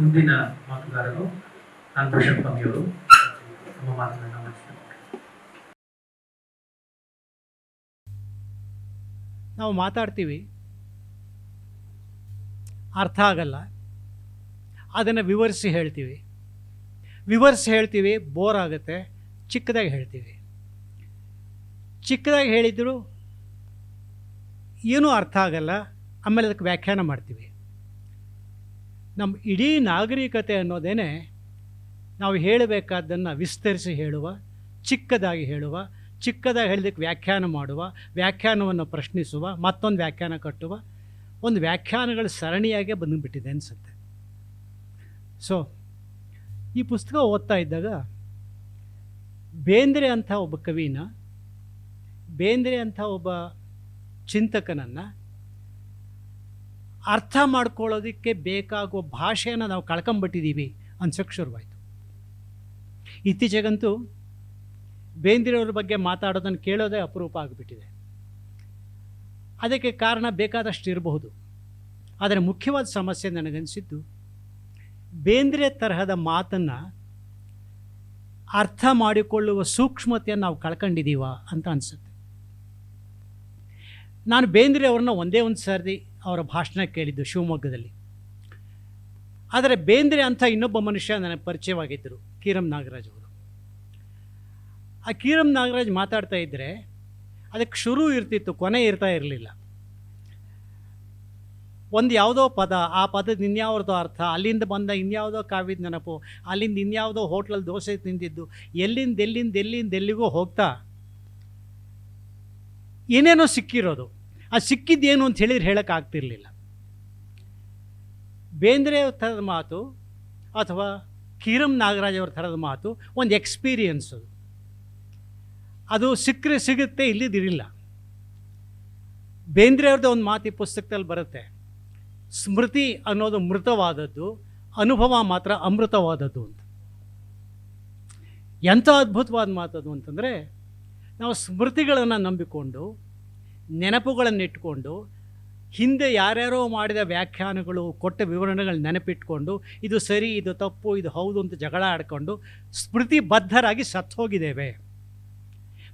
ಮುಂದಿನ ಮಾತುಗಾರರು ನಾಗಭೂಷಣ್ ಸ್ವಾಮಿಯವರು ತಮ್ಮ ಮಾತುಗಳನ್ನು ನಾವು ಮಾತಾಡ್ತೀವಿ. ಅರ್ಥ ಆಗಲ್ಲ. ಅದನ್ನು ವಿವರಿಸಿ ಹೇಳ್ತೀವಿ. ವಿವರಿಸಿ ಹೇಳ್ತೀವಿ ಬೋರ್ ಆಗುತ್ತೆ. ಚಿಕ್ಕದಾಗಿ ಹೇಳ್ತೀವಿ. ಚಿಕ್ಕದಾಗಿ ಹೇಳಿದ್ರು ಏನೂ ಅರ್ಥ ಆಗಲ್ಲ. ಆಮೇಲೆ ಅದಕ್ಕೆ ವ್ಯಾಖ್ಯಾನ ಮಾಡ್ತೀವಿ. ನಮ್ಮ ಇಡೀ ನಾಗರಿಕತೆ ಅನ್ನೋದೇನೆ ನಾವು ಹೇಳಬೇಕಾದ್ದನ್ನು ವಿಸ್ತರಿಸಿ ಹೇಳುವ, ಚಿಕ್ಕದಾಗಿ ಹೇಳುವ, ಚಿಕ್ಕದಾಗಿ ಹೇಳಿದಕ್ಕೆ ವ್ಯಾಖ್ಯಾನ ಮಾಡುವ, ವ್ಯಾಖ್ಯಾನವನ್ನು ಪ್ರಶ್ನಿಸುವ, ಮತ್ತೊಂದು ವ್ಯಾಖ್ಯಾನ ಕಟ್ಟುವ ಒಂದು ವ್ಯಾಖ್ಯಾನಗಳ ಸರಣಿಯಾಗೆ ಬಂದುಬಿಟ್ಟಿದೆ ಅನಿಸುತ್ತೆ. ಸೊ ಈ ಪುಸ್ತಕ ಓದ್ತಾ ಇದ್ದಾಗ ಬೇಂದ್ರೆ ಅಂಥ ಒಬ್ಬ ಕವಿನ, ಬೇಂದ್ರೆ ಅಂಥ ಒಬ್ಬ ಚಿಂತಕನನ್ನು ಅರ್ಥ ಮಾಡ್ಕೊಳ್ಳೋದಕ್ಕೆ ಬೇಕಾಗುವ ಭಾಷೆಯನ್ನು ನಾವು ಕಳ್ಕೊಂಬಿಟ್ಟಿದ್ದೀವಿ ಅನ್ಸೋಕ್ಕೆ ಶುರುವಾಯಿತು. ಇತ್ತೀಚೆಗಂತೂ ಬೇಂದ್ರೆಯವ್ರ ಬಗ್ಗೆ ಮಾತಾಡೋದನ್ನು ಕೇಳೋದೇ ಅಪರೂಪ ಆಗಿಬಿಟ್ಟಿದೆ. ಅದಕ್ಕೆ ಕಾರಣ ಬೇಕಾದಷ್ಟು ಇರಬಹುದು. ಆದರೆ ಮುಖ್ಯವಾದ ಸಮಸ್ಯೆ ನನಗನ್ನಿಸಿದ್ದು ಬೇಂದ್ರೆ ತರಹದ ಮಾತನ್ನು ಅರ್ಥ ಮಾಡಿಕೊಳ್ಳುವ ಸೂಕ್ಷ್ಮತೆಯನ್ನು ನಾವು ಕಳ್ಕೊಂಡಿದ್ದೀವ ಅಂತ ಅನಿಸುತ್ತೆ. ನಾನು ಬೇಂದ್ರೆ ಅವ್ರನ್ನ ಒಂದೇ ಒಂದು ಸರ್ತಿ ಅವರ ಭಾಷಣ ಕೇಳಿದ್ದು ಶಿವಮೊಗ್ಗದಲ್ಲಿ. ಆದರೆ ಬೇಂದ್ರೆ ಅಂತ ಇನ್ನೊಬ್ಬ ಮನುಷ್ಯ ನನಗೆ ಪರಿಚಯವಾಗಿದ್ದರು, ಕೀರಂ ನಾಗರಾಜ್ ಅವರು. ಆ ಕೀರಂ ನಾಗರಾಜ್ ಮಾತಾಡ್ತಾ ಇದ್ದರೆ ಅದಕ್ಕೆ ಶುರು ಇರ್ತಿತ್ತು, ಕೊನೆ ಇರ್ತಾ ಇರಲಿಲ್ಲ. ಒಂದು ಯಾವುದೋ ಪದ, ಆ ಪದದ ಇನ್ಯಾವ್ದೋ ಅರ್ಥ, ಅಲ್ಲಿಂದ ಬಂದ ಇನ್ಯಾವುದೋ ಕಾವ್ಯದ ನೆನಪು, ಅಲ್ಲಿಂದ ಇನ್ಯಾವುದೋ ಹೋಟ್ಲಲ್ಲಿ ದೋಸೆ ತಿಂದಿದ್ದು, ಎಲ್ಲಿಂದ ಎಲ್ಲಿಂದ ಎಲ್ಲಿಂದ, ಎಲ್ಲಿಗೂ ಹೋಗ್ತಾ ಏನೇನೋ ಸಿಕ್ಕಿರೋದು. ಆ ಸಿಕ್ಕಿದ್ದೇನು ಅಂತ ಹೇಳಿದ್ರೆ ಹೇಳೋಕ್ಕಾಗ್ತಿರ್ಲಿಲ್ಲ ಬೇಂದ್ರೆ ಥರದ ಮಾತು ಅಥವಾ ಕೀರಂ ನಾಗರಾಜ್ ಅವ್ರ ಥರದ ಮಾತು ಒಂದು ಎಕ್ಸ್ಪೀರಿಯನ್ಸ್ ಅದು. ಅದು ಸಿಕ್ಕರೆ ಸಿಗುತ್ತೆ ಇಲ್ಲದಿರಲಿಲ್ಲ ಬೇಂದ್ರೆ ಅವ್ರದ್ದು ಒಂದು ಮಾತು ಈ ಪುಸ್ತಕದಲ್ಲಿ ಬರುತ್ತೆ. ಸ್ಮೃತಿ ಅನ್ನೋದು ಮೃತವಾದದ್ದು, ಅನುಭವ ಮಾತ್ರ ಅಮೃತವಾದದ್ದು ಅಂತ. ಎಂಥ ಅದ್ಭುತವಾದ ಮಾತದು ಅಂತಂದರೆ, ನಾವು ಸ್ಮೃತಿಗಳನ್ನು ನಂಬಿಕೊಂಡು ನೆನಪುಗಳನ್ನು ಇಟ್ಕೊಂಡು ಹಿಂದೆ ಯಾರ್ಯಾರೋ ಮಾಡಿದ ವ್ಯಾಖ್ಯಾನಗಳು ಕೊಟ್ಟ ವಿವರಣೆಗಳು ನೆನಪಿಟ್ಕೊಂಡು, ಇದು ಸರಿ, ಇದು ತಪ್ಪು, ಇದು ಹೌದು ಅಂತ ಜಗಳ ಆಡಿಕೊಂಡು ಸ್ಮೃತಿಬದ್ಧರಾಗಿ ಸತ್ತು ಹೋಗಿದ್ದೇವೆ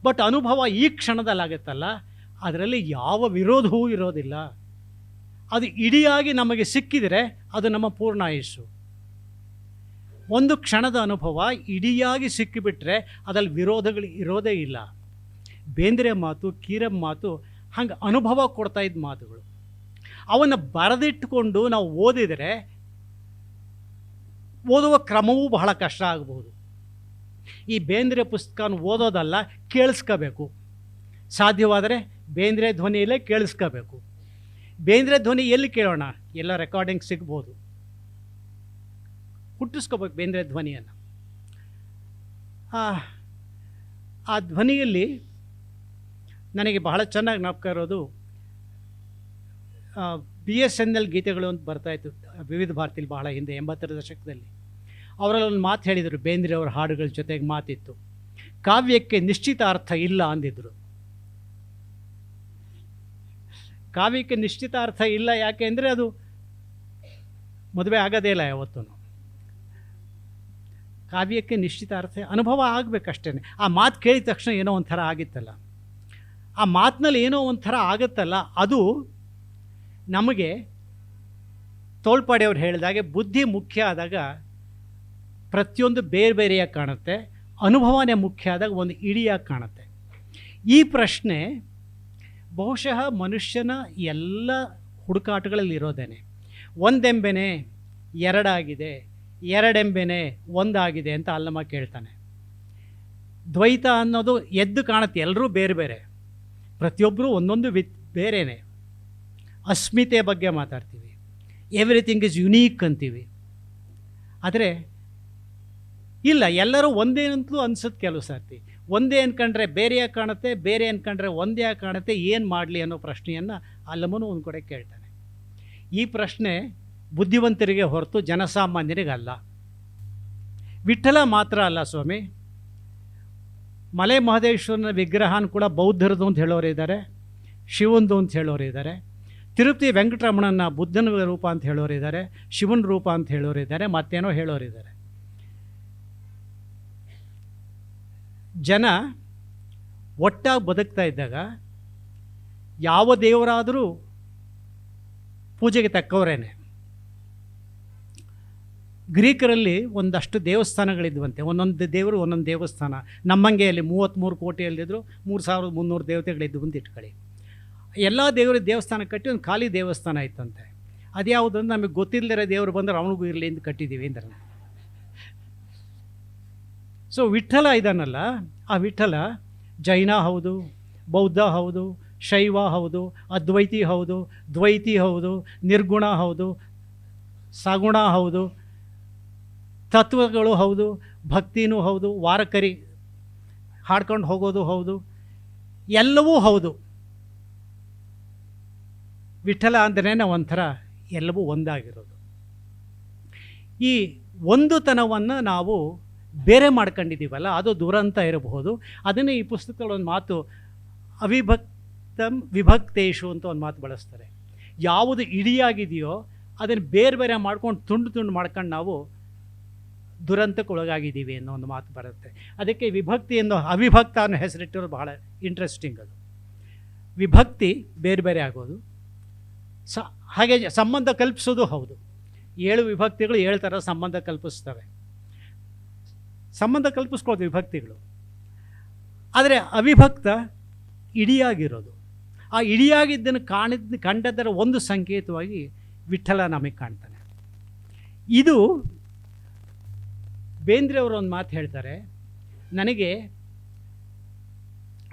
ಬಟ್ ಅನುಭವ ಈ ಕ್ಷಣದಲ್ಲಾಗುತ್ತಲ್ಲ ಅದರಲ್ಲಿ ಯಾವ ವಿರೋಧವೂ ಇರೋದಿಲ್ಲ. ಅದು ಇಡಿಯಾಗಿ ನಮಗೆ ಸಿಕ್ಕಿದರೆ ಅದು ನಮ್ಮ ಪೂರ್ಣ ಆಯುಸ್ಸು. ಒಂದು ಕ್ಷಣದ ಅನುಭವ ಇಡಿಯಾಗಿ ಸಿಕ್ಕಿಬಿಟ್ರೆ ಅದರಲ್ಲಿ ವಿರೋಧಗಳು ಇರೋದೇ ಇಲ್ಲ. ಬೇಂದ್ರೆ ಮಾತು ಕೀರಮ್ ಮಾತು ಹಂಗೆ ಅನುಭವ ಕೊಡ್ತಾ ಇದ್ದ ಮಾತುಗಳು. ಅವನ್ನು ಬರೆದಿಟ್ಟುಕೊಂಡು ನಾವು ಓದಿದರೆ ಓದುವ ಕ್ರಮವೂ ಬಹಳ ಕಷ್ಟ ಆಗಬಹುದು. ಈ ಬೇಂದ್ರೆ ಪುಸ್ತಕನ ಓದೋದಲ್ಲ, ಕೇಳಿಸ್ಕೋಬೇಕು. ಸಾಧ್ಯವಾದರೆ ಬೇಂದ್ರೆ ಧ್ವನಿಯಲ್ಲೇ ಕೇಳಿಸ್ಕೋಬೇಕು. ಬೇಂದ್ರೆ ಧ್ವನಿ ಎಲ್ಲಿ ಕೇಳೋಣ? ಎಲ್ಲ ರೆಕಾರ್ಡಿಂಗ್ ಸಿಗ್ಬೋದು. ಹುಟ್ಟಿಸ್ಕೋಬೇಕು ಬೇಂದ್ರೆ ಧ್ವನಿಯನ್ನು. ಆ- ಆ ಧ್ವನಿಯಲ್ಲಿ ನನಗೆ ಬಹಳ ಚೆನ್ನಾಗಿ ಜ್ಞಾಪಕ ಇರೋದು ಬಿ ಎಸ್ ಎನ್ ಎಲ್ ಗೀತೆಗಳು ಅಂತ ಬರ್ತಾಯಿತ್ತು ವಿವಿಧ ಭಾರತೀಲಿ ಬಹಳ ಹಿಂದೆ, ಎಂಬತ್ತರ ದಶಕದಲ್ಲಿ. ಅವರಲ್ಲಿ ಒಂದು ಮಾತು ಹೇಳಿದರು, ಬೇಂದ್ರೆ ಅವರ ಹಾಡುಗಳ ಜೊತೆಗೆ ಮಾತಿತ್ತು. ಕಾವ್ಯಕ್ಕೆ ನಿಶ್ಚಿತ ಅರ್ಥ ಇಲ್ಲ ಅಂದಿದ್ರು. ಕಾವ್ಯಕ್ಕೆ ನಿಶ್ಚಿತ ಅರ್ಥ ಇಲ್ಲ ಯಾಕೆ ಅಂದರೆ ಅದು ಮದುವೆ ಆಗೋದೇ ಇಲ್ಲ ಯಾವತ್ತೂ ಕಾವ್ಯಕ್ಕೆ ನಿಶ್ಚಿತ ಅರ್ಥ, ಅನುಭವ ಆಗಬೇಕಷ್ಟೇ ಆ ಮಾತು ಕೇಳಿದ ತಕ್ಷಣ ಏನೋ ಒಂಥರ ಆಗಿತ್ತಲ್ಲ. ಆ ಮಾತಿನಲ್ಲಿ ಏನೋ ಒಂಥರ ಆಗುತ್ತಲ್ಲ, ಅದು ನಮಗೆ ತೋಳ್ಪಾಡಿಯವ್ರು ಹೇಳಿದಾಗೆ ಬುದ್ಧಿ ಮುಖ್ಯ ಆದಾಗ ಪ್ರತಿಯೊಂದು ಬೇರೆ ಬೇರೆಯಾಗಿ ಕಾಣುತ್ತೆ, ಅನುಭವನೇ ಮುಖ್ಯ ಆದಾಗ ಒಂದು ಇಡಿಯಾಗಿ ಕಾಣುತ್ತೆ. ಈ ಪ್ರಶ್ನೆ ಬಹುಶಃ ಮನುಷ್ಯನ ಎಲ್ಲ ಹುಡುಕಾಟಗಳಲ್ಲಿ ಇರೋದೇನೆ. ಒಂದೆಂಬೆನೆ ಎರಡಾಗಿದೆ, ಎರಡೆಂಬೆನೆ ಒಂದಾಗಿದೆ ಅಂತ ಅಲ್ಲಮ್ಮ ಕೇಳ್ತಾನೆ. ದ್ವೈತ ಅನ್ನೋದು ಎದ್ದು ಕಾಣುತ್ತೆ, ಎಲ್ಲರೂ ಬೇರೆ ಬೇರೆ. ಪ್ರತಿಯೊಬ್ಬರು ಒಂದೊಂದು ವಿ ಬೇರೆಯೇ ಅಸ್ಮಿತೆ ಬಗ್ಗೆ ಮಾತಾಡ್ತೀವಿ. ಎವ್ರಿಥಿಂಗ್ ಇಸ್ ಯುನೀಕ್ ಅಂತೀವಿ. ಆದರೆ, ಇಲ್ಲ, ಎಲ್ಲರೂ ಒಂದೇ ಅಂತಲೂ ಅನ್ಸುತ್ತೆ ಕೆಲವು ಸರ್ತಿ. ಒಂದೇ ಅನ್ಕೊಂಡ್ರೆ ಬೇರೆಯಾಗಿ ಕಾಣುತ್ತೆ, ಬೇರೆ ಅನ್ಕೊಂಡ್ರೆ ಒಂದೇ ಕಾಣುತ್ತೆ, ಏನು ಮಾಡಲಿ ಅನ್ನೋ ಪ್ರಶ್ನೆಯನ್ನು ಅಲ್ಲಮನು ಒಂದು ಕಡೆ ಕೇಳ್ತಾನೆ. ಈ ಪ್ರಶ್ನೆ ಬುದ್ಧಿವಂತರಿಗೆ ಹೊರತು ಜನಸಾಮಾನ್ಯರಿಗಲ್ಲ. ವಿಠಲ ಮಾತ್ರ ಅಲ್ಲ ಸ್ವಾಮಿ. ಮಲೆ ಮಹದೇಶ್ವರನ ವಿಗ್ರಹನ ಕೂಡ ಬೌದ್ಧರದು ಅಂತ ಹೇಳೋರು ಇದ್ದಾರೆ, ಶಿವಂದು ಅಂತ ಹೇಳೋರು ಇದ್ದಾರೆ, ತಿರುಪತಿ ವೆಂಕಟರಮಣನ ಬುದ್ಧನ ರೂಪ ಅಂತ ಹೇಳೋರು ಇದ್ದಾರೆ, ಶಿವನ ರೂಪ ಅಂತ ಹೇಳೋರು ಇದ್ದಾರೆ, ಮತ್ತೇನೋ ಹೇಳೋರಿದ್ದಾರೆ ಜನ ಒಟ್ಟಾಗಿ ಬದುಕ್ತಾ ಇದ್ದಾಗ ಯಾವ ದೇವರಾದರೂ ಪೂಜೆಗೆ ತಕ್ಕವರೇನೆ. ಗ್ರೀಕರಲ್ಲಿ ಒಂದಷ್ಟು ದೇವಸ್ಥಾನಗಳಿದ್ವಂತೆ. ಒಂದೊಂದು ದೇವರು ಒಂದೊಂದು ದೇವಸ್ಥಾನ. ನಮ್ಮಂಗೆ ಅಲ್ಲಿ ಮೂವತ್ತ್ಮೂರು ಕೋಟಿಯಲ್ಲಿದ್ದರು ಮೂರು ಸಾವಿರದ ಮುನ್ನೂರು ದೇವತೆಗಳಿದ್ದು ಬಂದು ಇಟ್ಕೊಳ್ಳಿ ಎಲ್ಲ ದೇವರ ದೇವಸ್ಥಾನ ಕಟ್ಟಿ ಒಂದು ಖಾಲಿ ದೇವಸ್ಥಾನ ಇತ್ತಂತೆ. ಅದ್ಯಾವುದು ನಮಗೆ ಗೊತ್ತಿಲ್ಲದಿರೋ ದೇವರು ಬಂದರೆ ಅವನಿಗೂ ಇರಲಿ ಅಂತ ಕಟ್ಟಿದ್ದೀವಿ ಅಂದ್ರೆ. ಸೊ ವಿಠಲ ಇದಾನಲ್ಲ ಆ ವಿಠಲ ಜೈನ ಹೌದು, ಬೌದ್ಧ ಹೌದು, ಶೈವ ಹೌದು, ಅದ್ವೈತಿ ಹೌದು, ದ್ವೈತಿ ಹೌದು, ನಿರ್ಗುಣ ಹೌದು, ಸಗುಣ ಹೌದು ತತ್ವಗಳು ಹೌದು, ಭಕ್ತಿನೂ ಹೌದು, ವಾರಕರಿ ಹಾಡ್ಕೊಂಡು ಹೋಗೋದು ಹೌದು, ಎಲ್ಲವೂ ಹೌದು. ವಿಠಲ ಅಂದ್ರೆ ಒಂಥರ ಎಲ್ಲವೂ ಒಂದಾಗಿರೋದು. ಈ ಒಂದುತನವನ್ನು ನಾವು ಬೇರೆ ಮಾಡ್ಕೊಂಡಿದ್ದೀವಲ್ಲ, ಅದು ದುರಂತ ಇರಬಹುದು. ಅದನ್ನೇ ಈ ಪುಸ್ತಕದಲ್ಲಿ ಒಂದು ಮಾತು, ಅವಿಭಕ್ತಂ ವಿಭಕ್ತೇಶು ಅಂತ ಒಂದು ಮಾತು ಬಳಸ್ತಾರೆ. ಯಾವುದು ಇಡಿಯಾಗಿದೆಯೋ, ಅದನ್ನು ಬೇರೆ ಬೇರೆ ಮಾಡ್ಕೊಂಡು ತುಂಡು ತುಂಡು ಮಾಡ್ಕೊಂಡು ನಾವು ದುರಂತಕ್ಕೆ ಒಳಗಾಗಿದ್ದೀವಿ ಅನ್ನೋ ಒಂದು ಮಾತು ಬರುತ್ತೆ. ಅದಕ್ಕೆ ವಿಭಕ್ತಿ ಅನ್ನೋ ಅವಿಭಕ್ತ ಅನ್ನೋ ಹೆಸರಿಟ್ಟಿರೋದು ಬಹಳ ಇಂಟ್ರೆಸ್ಟಿಂಗ್ ಅದು. ವಿಭಕ್ತಿ ಬೇರೆ ಬೇರೆ ಆಗೋದು. ಸ, ಹಾಗೆ ಸಂಬಂಧ ಕಲ್ಪಿಸೋದು ಹೌದು. ಏಳು ವಿಭಕ್ತಿಗಳು ಏಳು ಥರ ಸಂಬಂಧ ಕಲ್ಪಿಸ್ತವೆ. ಸಂಬಂಧ ಕಲ್ಪಿಸ್ಕೊಳ್ಳೋದು ವಿಭಕ್ತಿಗಳು. ಆದರೆ ಅವಿಭಕ್ತ ಇಡಿಯಾಗಿರೋದು. ಆ ಇಡಿಯಾಗಿದ್ದನ್ನು ಕಾಣಿದ ಕಂಡದರ ಒಂದು ಸಂಕೇತವಾಗಿ ವಿಠಲ ನಮಗೆ ಕಾಣ್ತಾನೆ. ಇದು ಬೇಂದ್ರೆ ಅವರು ಒಂದು ಮಾತು ಹೇಳ್ತಾರೆ, ನನಗೆ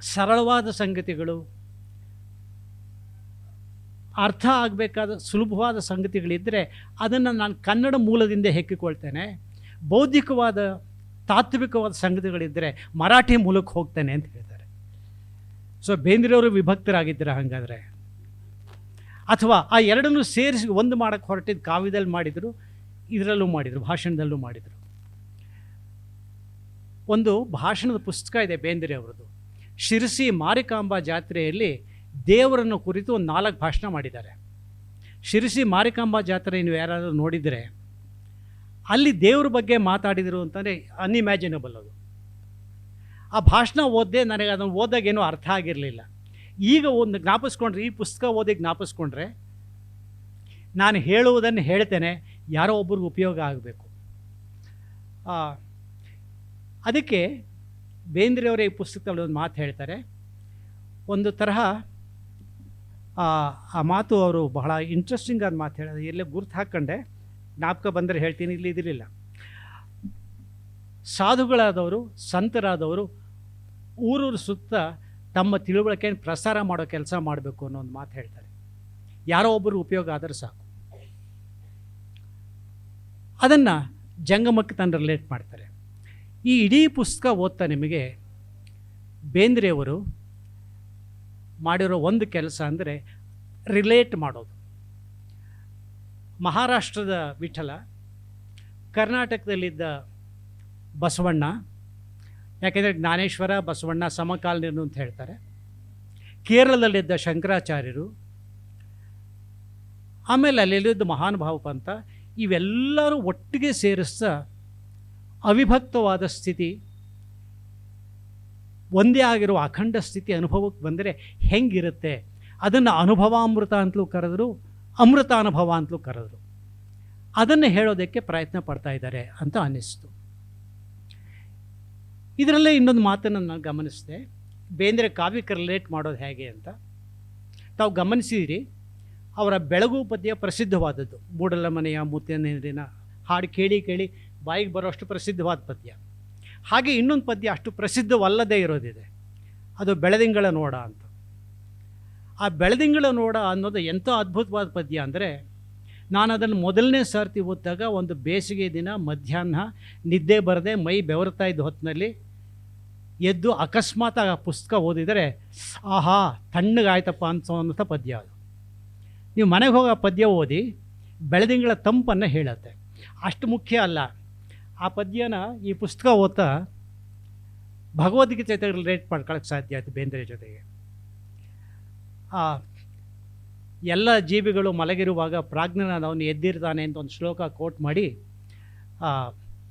ಸರಳವಾದ ಸಂಗತಿಗಳು, ಅರ್ಥ ಆಗಬೇಕಾದ ಸುಲಭವಾದ ಸಂಗತಿಗಳಿದ್ದರೆ ಅದನ್ನು ನಾನು ಕನ್ನಡ ಮೂಲದಿಂದ ಹೆಕ್ಕಿಕೊಳ್ತೇನೆ. ಬೌದ್ಧಿಕವಾದ, ತಾತ್ವಿಕವಾದ ಸಂಗತಿಗಳಿದ್ದರೆ ಮರಾಠಿ ಮೂಲಕ್ಕೆ ಹೋಗ್ತೇನೆ ಅಂತ ಹೇಳ್ತಾರೆ. ಸೊ ಬೇಂದ್ರೆಯವರು ವಿಭಕ್ತರಾಗಿದ್ದೀರ ಹಾಗಾದರೆ? ಅಥವಾ ಆ ಎರಡನ್ನೂ ಸೇರಿಸಿ ಒಂದು ಮಾಡೋಕ್ಕೆ ಹೊರಟಿದ್ದು ಕಾವ್ಯದಲ್ಲಿ ಮಾಡಿದರು, ಇದರಲ್ಲೂ ಮಾಡಿದರು, ಭಾಷಣದಲ್ಲೂ ಮಾಡಿದರು. ಒಂದು ಭಾಷಣದ ಪುಸ್ತಕ ಇದೆ ಬೇಂದ್ರೆ ಅವರದು ಶಿರಸಿ ಮಾರಿಕಾಂಬಾ ಜಾತ್ರೆಯಲ್ಲಿ ದೇವರನ್ನು ಕುರಿತು ಒಂದು ನಾಲ್ಕು ಭಾಷಣ ಮಾಡಿದ್ದಾರೆ. ಶಿರಸಿ ಮಾರಿಕಾಂಬಾ ಜಾತ್ರೆ ನೀವು ಯಾರಾದರೂ ನೋಡಿದರೆ, ಅಲ್ಲಿ ದೇವ್ರ ಬಗ್ಗೆ ಮಾತಾಡಿದರು ಅಂತಂದರೆ ಅನ್ಇಮ್ಯಾಜಿನಬಲ್ ಅದು. ಆ ಭಾಷಣ ಓದ್ದೆ ನನಗೆ ಅದನ್ನು ಓದಾಗ ಏನೂ ಅರ್ಥ ಆಗಿರಲಿಲ್ಲ. ಈಗ ಒಂದು ಜ್ಞಾಪಿಸ್ಕೊಂಡ್ರೆ, ಈ ಪುಸ್ತಕ ಓದಿ ಜ್ಞಾಪಿಸ್ಕೊಂಡ್ರೆ, ನಾನು ಹೇಳುವುದನ್ನು ಹೇಳ್ತೇನೆ, ಯಾರೋ ಒಬ್ರಿಗೆ ಉಪಯೋಗ ಆಗಬೇಕು. ಅದಕ್ಕೆ ಬೇಂದ್ರೆಯವರೇ ಈ ಪುಸ್ತಕದಲ್ಲಿ ಒಂದು ಮಾತು ಹೇಳ್ತಾರೆ. ಒಂದು ತರಹ, ಆ ಮಾತು ಅವರು ಬಹಳ ಇಂಟ್ರೆಸ್ಟಿಂಗ್ ಆದ ಮಾತು ಹೇಳೋದು ಎಲ್ಲೇ ಗುರ್ತು ಹಾಕ್ಕೊಂಡೆ. ಜ್ಞಾಪಕ ಬಂದರೆ ಹೇಳ್ತೀನಿ, ಇಲ್ಲಿ ಇದಿರಲಿಲ್ಲ. ಸಾಧುಗಳಾದವರು, ಸಂತರಾದವರು, ಊರೂರು ಸುತ್ತ ತಮ್ಮ ತಿಳುವಳಿಕೆಯನ್ನು ಪ್ರಸಾರ ಮಾಡೋ ಕೆಲಸ ಮಾಡಬೇಕು ಅನ್ನೋ ಒಂದು ಮಾತು ಹೇಳ್ತಾರೆ. ಯಾರೋ ಒಬ್ಬರು ಉಪಯೋಗ ಆದರೆ ಸಾಕು. ಅದನ್ನು ಜಂಗಮಕ್ಕೆ ತಂದು ರಿಲೇಟ್ ಮಾಡ್ತಾರೆ. ಈ ಇಡೀ ಪುಸ್ತಕ ಓದ್ತಾ ನಿಮಗೆ ಬೇಂದ್ರೆಯವರು ಮಾಡಿರೋ ಒಂದು ಕೆಲಸ ಅಂದರೆ ರಿಲೇಟ್ ಮಾಡೋದು. ಮಹಾರಾಷ್ಟ್ರದ ವಿಠಲ, ಕರ್ನಾಟಕದಲ್ಲಿದ್ದ ಬಸವಣ್ಣ, ಯಾಕೆಂದರೆ ಜ್ಞಾನೇಶ್ವರ, ಬಸವಣ್ಣ ಸಮಕಾಲೀನರು ಅಂತ ಹೇಳ್ತಾರೆ. ಕೇರಳದಲ್ಲಿದ್ದ ಶಂಕರಾಚಾರ್ಯರು, ಆಮೇಲೆ ಅಲ್ಲಿದ್ದ ಮಹಾನುಭಾವ ಪಂಥ ಇವೆಲ್ಲರೂ ಒಟ್ಟಿಗೆ ಸೇರಿಸ್ತಾ ಅವಿಭಕ್ತವಾದ ಸ್ಥಿತಿ, ಒಂದೇ ಆಗಿರುವ ಅಖಂಡ ಸ್ಥಿತಿ ಅನುಭವಕ್ಕೆ ಬಂದರೆ ಹೆಂಗಿರುತ್ತೆ? ಅದನ್ನು ಅನುಭವಾಮೃತ ಅಂತಲೂ ಕರೆದರು ಅಮೃತ ಅನುಭವ ಅಂತಲೂ ಕರೆದರು. ಅದನ್ನು ಹೇಳೋದಕ್ಕೆ ಪ್ರಯತ್ನ ಪಡ್ತಾ ಇದ್ದಾರೆ ಅಂತ ಅನ್ನಿಸ್ತು. ಇದರಲ್ಲೇ ಇನ್ನೊಂದು ಮಾತನ್ನು ನಾನು ಗಮನಿಸಿದೆ. ಬೇಂದ್ರೆ ಕಾವ್ಯಕ್ಕೆ ರಿಲೇಟ್ ಮಾಡೋದು ಹೇಗೆ ಅಂತ. ತಾವು ಗಮನಿಸಿದಿರಿ, ಅವರ ಬೆಳಗು ಪದ್ಯ ಪ್ರಸಿದ್ಧವಾದದ್ದು. ಮೂಡಲ ಮನೆಯ ಮುತ್ತಿನ ಹಾಡು ಕೇಳಿ ಕೇಳಿ ಬಾಯಿಗೆ ಬರೋಷ್ಟು ಪ್ರಸಿದ್ಧವಾದ ಪದ್ಯ. ಹಾಗೆ ಇನ್ನೊಂದು ಪದ್ಯ ಅಷ್ಟು ಪ್ರಸಿದ್ಧವಲ್ಲದೇ ಇರೋದಿದೆ. ಅದು ಬೆಳದಿಂಗಳ ನೋಡ ಅಂತ. ಆ ಬೆಳದಿಂಗಳ ನೋಡ ಅನ್ನೋದು ಎಂಥ ಅದ್ಭುತವಾದ ಪದ್ಯ ಅಂದರೆ ನಾನು ಅದನ್ನು ಮೊದಲನೇ ಸರ್ತಿ ಓದಿದಾಗ ಒಂದು ಬೇಸಿಗೆ ದಿನ ಮಧ್ಯಾಹ್ನ ನಿದ್ದೆ ಬರದೆ ಮೈ ಬೆವರ್ತಾ ಇದ್ದ ಹೊತ್ತಿನಲ್ಲಿ ಎದ್ದು ಅಕಸ್ಮಾತ್ ಆ ಪುಸ್ತಕ ಓದಿದರೆ, ಆಹಾ, ತಣ್ಣಗಾಯ್ತಪ್ಪ ಅನ್ಸೋಂಥ ಪದ್ಯ ಅದು. ನೀವು ಮನೆಗೆ ಹೋಗಿ ಪದ್ಯ ಓದಿ ಬೆಳದಿಂಗಳ ತಂಪನ್ನು ಹೇಳುತ್ತೆ. ಅಷ್ಟು ಮುಖ್ಯ ಅಲ್ಲ. ಆ ಪದ್ಯನ ಈ ಪುಸ್ತಕ ಓದ್ತಾ ಭಗವದ್ಗೀತೆ ರಿಲೇಟ್ ಮಾಡ್ಕೊಳಕ್ಕೆ ಸಾಧ್ಯ ಆಯಿತು ಬೇಂದ್ರೆ ಜೊತೆಗೆ. ಎಲ್ಲ ಜೀವಿಗಳು ಮಲಗಿರುವಾಗ ಪ್ರಾಜ್ಞನಾದವನು ಎದ್ದಿರ್ತಾನೆ ಅಂತ ಒಂದು ಶ್ಲೋಕ ಕೋಟ್ ಮಾಡಿ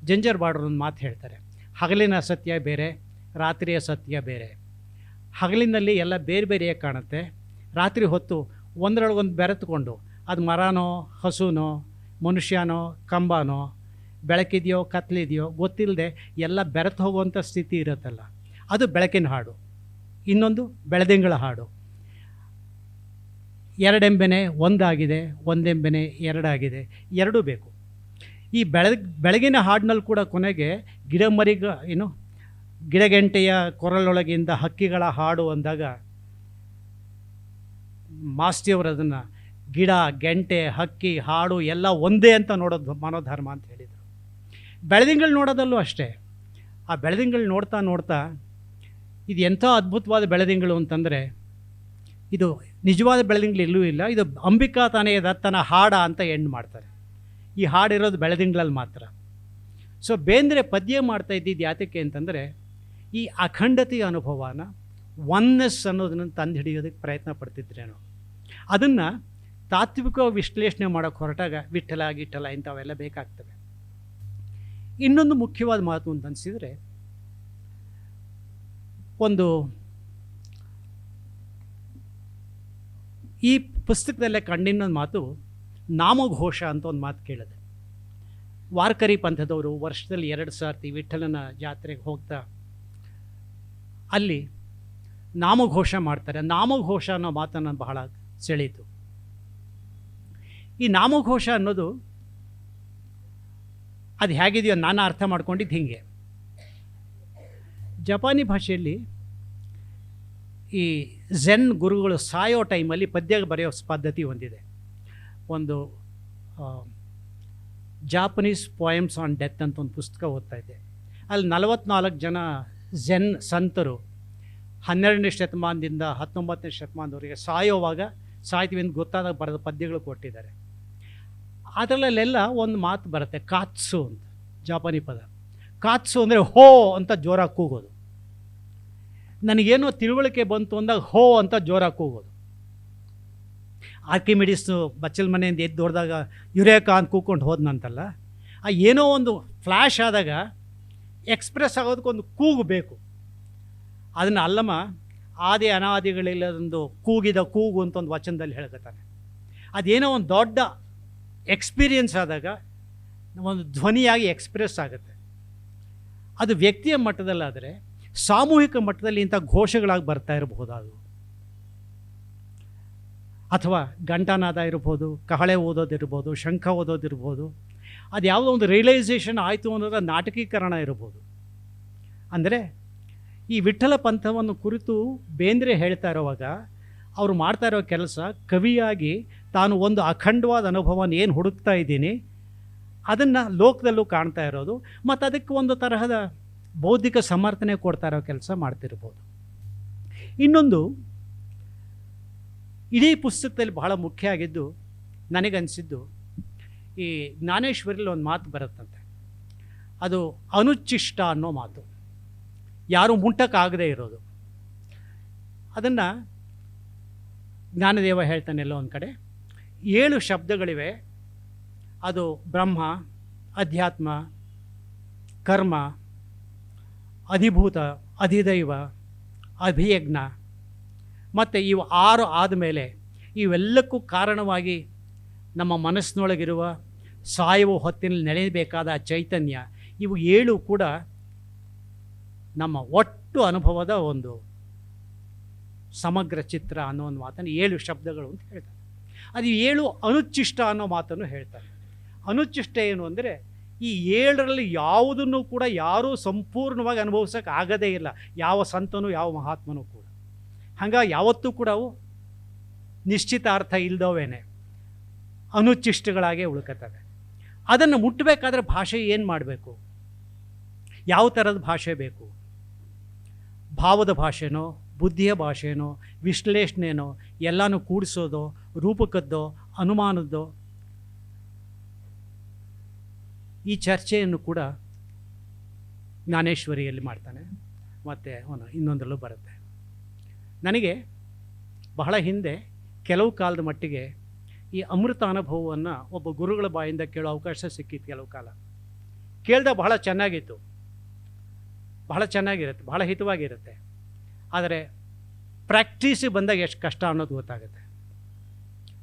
ಜಂಜರ್ ಬಾಡ್ರ ಒಂದು ಮಾತು ಹೇಳ್ತಾರೆ. ಹಗಲಿನ ಸತ್ಯ ಬೇರೆ, ರಾತ್ರಿಯ ಸತ್ಯ ಬೇರೆ. ಹಗಲಿನಲ್ಲಿ ಎಲ್ಲ ಬೇರೆ ಬೇರೆಯಾಗಿ ಕಾಣುತ್ತೆ. ರಾತ್ರಿ ಹೊತ್ತು ಒಂದರೊಳಗೊಂದು ಬೆರೆತುಕೊಂಡು ಅದು ಮರನೋ, ಹಸುನೋ, ಮನುಷ್ಯನೋ, ಕಂಬನೋ ಬೆಳಕಿದೆಯೋ, ಕತ್ಲಿದೆಯೋ, ಗೊತ್ತಿಲ್ಲದೆ ಎಲ್ಲ ಬೆರೆತು ಹೋಗುವಂಥ ಸ್ಥಿತಿ ಇರುತ್ತಲ್ಲ. ಅದು ಬೆಳಕಿನ ಹಾಡು. ಇನ್ನೊಂದು ಬೆಳದಿಂಗಳ ಹಾಡು. ಎರಡೆಂಬೆನೆ ಒಂದಾಗಿದೆ, ಒಂದೆಂಬೆನೆ ಎರಡಾಗಿದೆ. ಎರಡೂ ಬೇಕು. ಈ ಬೆಳಗ್, ಬೆಳಗಿನ ಹಾಡಿನಲ್ಲಿ ಕೂಡ ಕೊನೆಗೆ ಗಿಡ ಮರಿಗ, ಏನು ಗಿಡಗೆಂಟೆಯ ಕೊರಲೊಳಗಿಂದ ಹಕ್ಕಿಗಳ ಹಾಡು ಅಂದಾಗ ಮಾಸ್ತಿಯವರು ಅದನ್ನು ಗಿಡ, ಗೆಂಟೆ, ಹಕ್ಕಿ, ಹಾಡು ಎಲ್ಲ ಒಂದೇ ಅಂತ ನೋಡೋದು ಮನೋಧರ್ಮ ಅಂತ ಹೇಳಿದರು. ಬೆಳದಿಂಗಳು ನೋಡೋದಲ್ಲೂ ಅಷ್ಟೇ. ಆ ಬೆಳೆದಿಂಗಳು ನೋಡ್ತಾ ನೋಡ್ತಾ ಇದು ಎಂಥ ಅದ್ಭುತವಾದ ಬೆಳೆದಿಂಗಳು ಅಂತಂದರೆ, ಇದು ನಿಜವಾದ ಬೆಳೆದಿಂಗಳು ಎಲ್ಲೂ ಇಲ್ಲ, ಇದು ಅಂಬಿಕಾ ತಾನೇ ದತ್ತನ ಹಾಡ ಅಂತ ಎಂಡ್ ಮಾಡ್ತಾರೆ. ಈ ಹಾಡಿರೋದು ಬೆಳೆದಿಂಗಳಲ್ಲಿ ಮಾತ್ರ. ಸೊ ಬೇಂದ್ರೆ ಪದ್ಯ ಮಾಡ್ತಾ ಇದ್ದಿದ್ದು ಯಾತಕ್ಕೆ ಅಂತಂದರೆ, ಈ ಅಖಂಡತೆಯ ಅನುಭವನ ಒನ್ನೆಸ್ ಅನ್ನೋದನ್ನು ತಂದು ಹಿಡಿಯೋದಕ್ಕೆ ಪ್ರಯತ್ನ ಪಡ್ತಿದ್ರೇನು. ಅದನ್ನು ತಾತ್ವಿಕ ವಿಶ್ಲೇಷಣೆ ಮಾಡೋಕ್ಕೆ ಹೊರಟಾಗ ವಿಠಲ ಗಿಟ್ಟಲ ಇಂಥವೆಲ್ಲ ಬೇಕಾಗ್ತವೆ. ಇನ್ನೊಂದು ಮುಖ್ಯವಾದ ಮಾತು ಅಂತ ಅನಿಸಿದರೆ, ಒಂದು ಈ ಪುಸ್ತಕದಲ್ಲೇ ಕಂಡಿನ್ನೊಂದು ಮಾತು, ನಾಮಘೋಷ ಅಂತ ಒಂದು ಮಾತು ಕೇಳಿದೆ. ವಾರ್ಕರಿ ಪಂಥದವರು ವರ್ಷದಲ್ಲಿ ಎರಡು ಸರ್ತಿ ವಿಠಲನ ಜಾತ್ರೆಗೆ ಹೋಗ್ತಾ, ಅಲ್ಲಿ ನಾಮಘೋಷ ಮಾಡ್ತಾರೆ. ನಾಮಘೋಷ ಅನ್ನೋ ಮಾತನ್ನು ಬಹಳ ಸೆಳೀತು ಈ ನಾಮಘೋಷ ಅನ್ನೋದು ಅದು ಹೇಗಿದೆಯೋ ನಾನು ಅರ್ಥ ಮಾಡ್ಕೊಂಡಿದ್ದು ಹೀಗೆ. ಜಪಾನಿ ಭಾಷೆಯಲ್ಲಿ ಈ ಝೆನ್ ಗುರುಗಳು ಸಾಯೋ ಟೈಮಲ್ಲಿ ಪದ್ಯ ಬರೆಯೋ ಪದ್ಧತಿ ಹೊಂದಿದೆ ಒಂದು ಜಾಪನೀಸ್ ಪೋಯಮ್ಸ್ ಆನ್ ಡೆತ್ ಅಂತ ಒಂದು ಪುಸ್ತಕ ಓದ್ತಾ ಇದ್ದೆ. ಅಲ್ಲಿ ನಲವತ್ನಾಲ್ಕು ಜನ ಝೆನ್ ಸಂತರು ಹನ್ನೆರಡನೇ ಶತಮಾನದಿಂದ ಹತ್ತೊಂಬತ್ತನೇ ಶತಮಾನದವರೆಗೆ ಸಾಯೋವಾಗ ಸಾಯ್ತೀವಿ ಅಂತ ಗೊತ್ತಾದಾಗ ಬರೆದ ಪದ್ಯಗಳು ಕೊಟ್ಟಿದ್ದಾರೆ. ಅದರಲ್ಲೆಲ್ಲ ಒಂದು ಮಾತು ಬರುತ್ತೆ, ಕಾತ್ಸು ಅಂತ, ಜಾಪಾನಿ ಪದ. ಕಾತ್ಸು ಅಂದರೆ ಹೋ ಅಂತ ಜೋರಾಗಿ ಕೂಗೋದು. ನನಗೇನೋ ತಿಳುವಳಿಕೆ ಬಂತು ಅಂದಾಗ ಹೋ ಅಂತ ಜೋರಾಗಿ ಕೂಗೋದು. ಆರ್ಕಿಮಿಡಿಸ್ನು ಬಚ್ಚಲ ಮನೆಯಿಂದ ಎದ್ದು ಹೊಡೆದಾಗ ಯುರೇಕಾ ಅಂತ ಕೂಕೊಂಡು ಹೋದ್ನಂತಲ್ಲ, ಆ ಏನೋ ಒಂದು ಫ್ಲ್ಯಾಶ್ ಆದಾಗ ಎಕ್ಸ್ಪ್ರೆಸ್ ಆಗೋದಕ್ಕೊಂದು ಕೂಗು ಬೇಕು. ಅದನ್ನು ಅಲ್ಲಮ್ಮ, ಆದಿ ಅನಾದಿಗಳಿಲ್ಲದೊಂದು ಕೂಗಿದ ಕೂಗು ಅಂತ ಒಂದು ವಚನದಲ್ಲಿ ಹೇಳ್ಕೊತಾನೆ ಅದೇನೋ ಒಂದು ದೊಡ್ಡ ಎಕ್ಸ್ಪೀರಿಯನ್ಸ್ ಆದಾಗ ಒಂದು ಧ್ವನಿಯಾಗಿ ಎಕ್ಸ್ಪ್ರೆಸ್ ಆಗುತ್ತೆ. ಅದು ವ್ಯಕ್ತಿಯ ಮಟ್ಟದಲ್ಲಾದರೆ ಸಾಮೂಹಿಕ ಮಟ್ಟದಲ್ಲಿ ಇಂಥ ಘೋಷಗಳಾಗಿ ಬರ್ತಾ ಇರಬಹುದು ಅದು ಅಥವಾ ಗಂಟಾನಾದ ಇರ್ಬೋದು ಕಹಳೆ ಓದೋದಿರ್ಬೋದು ಶಂಖ ಓದೋದಿರ್ಬೋದು ಅದು ಯಾವುದೋ ಒಂದು ರಿಯಲೈಸೇಷನ್ ಆಯಿತು ಅನ್ನೋದ್ರ ನಾಟಕೀಕರಣ ಇರ್ಬೋದು ಅಂದರೆ ಈ ವಿಠಲ ಪಂಥವನ್ನು ಕುರಿತು ಬೇಂದ್ರೆ ಹೇಳ್ತಾ ಇರೋವಾಗ, ಅವರು ಮಾಡ್ತಾ ಇರೋ ಕೆಲಸ ಕವಿಯಾಗಿ ತಾನು ಒಂದು ಅಖಂಡವಾದ ಅನುಭವನ ಏನು ಹುಡುಕ್ತಾ ಇದ್ದೀನಿ, ಅದನ್ನು ಲೋಕದಲ್ಲೂ ಕಾಣ್ತಾ ಇರೋದು, ಮತ್ತು ಅದಕ್ಕೆ ಒಂದು ತರಹದ ಬೌದ್ಧಿಕ ಸಮರ್ಥನೆ ಕೊಡ್ತಾ ಇರೋ ಕೆಲಸ ಮಾಡ್ತಿರ್ಬೋದು. ಇನ್ನೊಂದು, ಇಡೀ ಪುಸ್ತಕದಲ್ಲಿ ಬಹಳ ಮುಖ್ಯ ಆಗಿದ್ದು ನನಗನ್ಸಿದ್ದು ಈ ಜ್ಞಾನೇಶ್ವರಿಲಿ ಒಂದು ಮಾತು ಬರುತ್ತಂತೆ. ಅದು ಅನುಚ್ಚಿಷ್ಟ ಅನ್ನೋ ಮಾತು. ಯಾರು ಮುಟ್ಟಕ್ಕಾಗದೇ ಇರೋದು. ಅದನ್ನು ಜ್ಞಾನದೇವ ಹೇಳ್ತಾನೆ ಎಲ್ಲೋ ಒಂದು ಕಡೆ. ಏಳು ಶಬ್ದಗಳಿವೆ. ಅದು ಬ್ರಹ್ಮ, ಅಧ್ಯಾತ್ಮ, ಕರ್ಮ, ಅಧಿಭೂತ, ಅಧಿದೈವ, ಅಭಿಯಜ್ಞ. ಮತ್ತು ಇವು ಆರು ಆದಮೇಲೆ ಇವೆಲ್ಲಕ್ಕೂ ಕಾರಣವಾಗಿ ನಮ್ಮ ಮನಸ್ಸಿನೊಳಗಿರುವ ಸಾಯುವ ಹೊತ್ತಿನಲ್ಲಿ ನೆನೆಯಬೇಕಾದ ಚೈತನ್ಯ, ಇವು ಏಳು ಕೂಡ ನಮ್ಮ ಒಟ್ಟು ಅನುಭವದ ಒಂದು ಸಮಗ್ರ ಚಿತ್ರ ಅನ್ನೋ ಒಂದು ಮಾತನ್ನು ಏಳು ಶಬ್ದಗಳು ಅಂತ ಹೇಳ್ತಾರೆ. ಅದು ಏಳು ಅನುಚ್ಚಿಷ್ಟ ಅನ್ನೋ ಮಾತನ್ನು ಹೇಳ್ತಾರೆ. ಅನುಚ್ಚಿಷ್ಟ ಏನು ಅಂದರೆ, ಈ ಏಳರಲ್ಲಿ ಯಾವುದನ್ನು ಕೂಡ ಯಾರೂ ಸಂಪೂರ್ಣವಾಗಿ ಅನುಭವಿಸೋಕೆ ಆಗದೇ ಇಲ್ಲ. ಯಾವ ಸಂತನೂ, ಯಾವ ಮಹಾತ್ಮನೂ ಕೂಡ. ಹಂಗಾಗಿ ಯಾವತ್ತೂ ಕೂಡ ಅವು ನಿಶ್ಚಿತಾರ್ಥ ಇಲ್ದವೇನೆ ಅನುಚ್ಚಿಷ್ಟಗಳಾಗೆ ಉಳ್ಕತ್ತವೆ. ಅದನ್ನು ಮುಟ್ಟಬೇಕಾದ್ರೆ ಭಾಷೆ ಏನು ಮಾಡಬೇಕು? ಯಾವ ಥರದ ಭಾಷೆ ಬೇಕು? ಭಾವದ ಭಾಷೆನೋ ಬುದ್ಧಿಯ ಭಾಷೆನೋ, ವಿಶ್ಲೇಷಣೆನೋ, ಎಲ್ಲನೂ ಕೂಡಿಸೋದೋ, ರೂಪಕದ್ದೋ, ಅನುಮಾನದ್ದೋ, ಈ ಚರ್ಚೆಯನ್ನು ಕೂಡ ಜ್ಞಾನೇಶ್ವರಿಯಲ್ಲಿ ಮಾಡ್ತಾನೆ. ಮತ್ತು ಅವನು ಇನ್ನೊಂದರಲ್ಲೂ ಬರುತ್ತೆ. ನನಗೆ ಬಹಳ ಹಿಂದೆ ಕೆಲವು ಕಾಲದ ಮಟ್ಟಿಗೆ ಈ ಅಮೃತ ಅನುಭವವನ್ನು ಒಬ್ಬ ಗುರುಗಳ ಬಾಯಿಂದ ಕೇಳೋ ಅವಕಾಶ ಸಿಕ್ಕಿತ್ತು ಕೆಲವು ಕಾಲ. ಕೇಳ್ದ ಬಹಳ ಚೆನ್ನಾಗಿತ್ತು. ಬಹಳ ಚೆನ್ನಾಗಿರುತ್ತೆ, ಬಹಳ ಹಿತವಾಗಿರುತ್ತೆ. ಆದರೆ ಪ್ರಾಕ್ಟೀಸಿಗೆ ಬಂದಾಗ ಎಷ್ಟು ಕಷ್ಟ ಅನ್ನೋದು ಗೊತ್ತಾಗುತ್ತೆ.